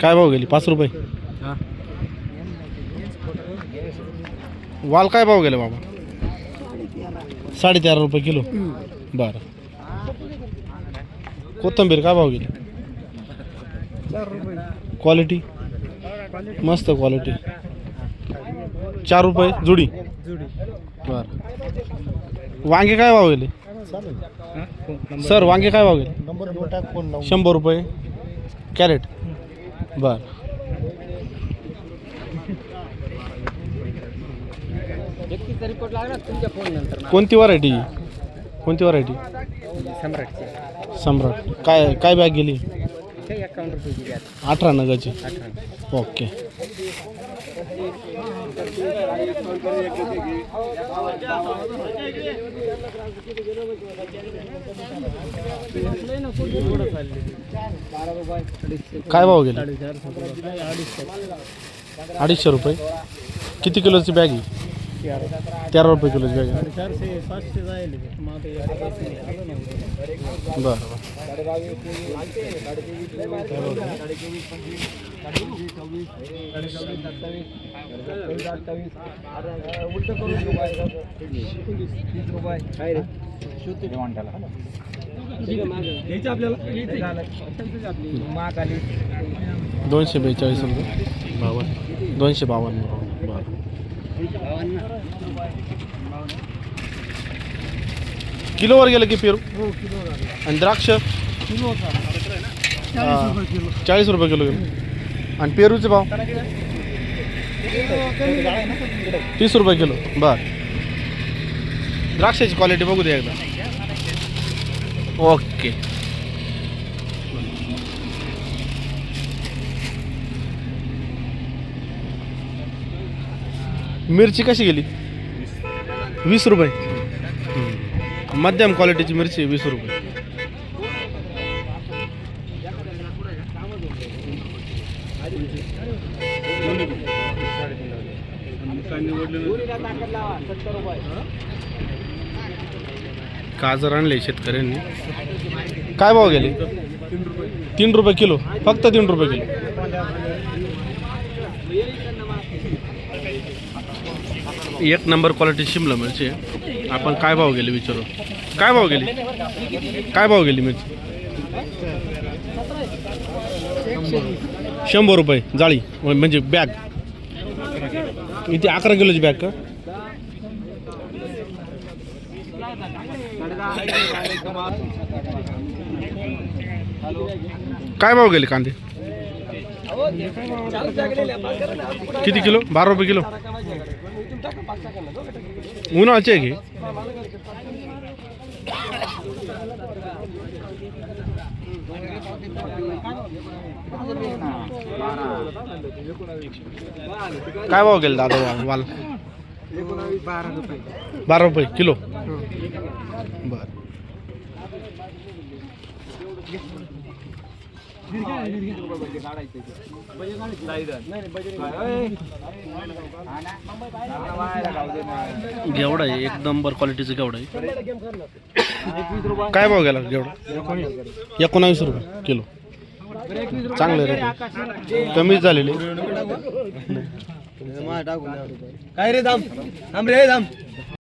काय भाव गेली? पाच रुपये. वाल काय भाव गेले बाबा? साडेतेरा रुपये किलो. बरं. कोथंबीर काय भाव गेली? क्वालिटी? मस्त क्वालिटी. चार रुपये जुडी. बरं. वांगे काय भाव गेले? सर वांगे काय भाव गेले? नंबर घेऊन टाक फोन लावून. शंभर रुपये. कॅरेट. बर. व्यक्तीचा रिपोर्ट लागला तुमच्या फोन नंतर कोणती व्हरायटी कोणती व्हरायटी सम्राटचे सम्राट. काय काय बॅग गेली? ते अकाउंट रुपये दिले अठरा नगाची. अठरा ओके. काय भाव गेले? अडीचशे रुपये. किती किलोची बॅग आहे? तेरा रुपये किलोची बॅग बरं बरं. जायले बरं बरं दोनशे बेचाळीस रुपये बावन्न दोनशे बावन्न बरं किलोवर गेलं की पेरू? आणि द्राक्ष? चाळीस रुपये किलो गेलो. आणि पेरूचे भाव? तीस रुपये किलो. बर. द्राक्षाची क्वालिटी बघू दे एकदा. ओके. मिरची कशी गेली? वीस रुपये. मध्यम क्वालिटीची मिरची वीस रुपये. गाजर आणले शेतकऱ्यांनी. काय भाव गेले? तीन रुपये किलो. फक्त तीन रुपये किलो. एक नंबर क्वालिटी शिमला मिरची. आपण काय भाव गेले विचारू? काय भाव गेली? काय भाव गेली मिरची? शंभर रुपये जाळी म्हणजे बॅग इथे अकरा किलोची बॅग का? काय भाव गेले कांदे? किती किलो? बारा रुपये किलो. उन्हाळ्याचे आहे की? काय भाव गेल दादा वाल? बारा रुपये. बारा रुपये किलो बर घेवडा आहे एक नंबर क्वालिटीचं घेवडा आहे. काय भाव गेला घेवडा एकोणावीस रुपये किलो. चांगले रेट कमीच झालेले. काय रे दाम? थांब रे दाम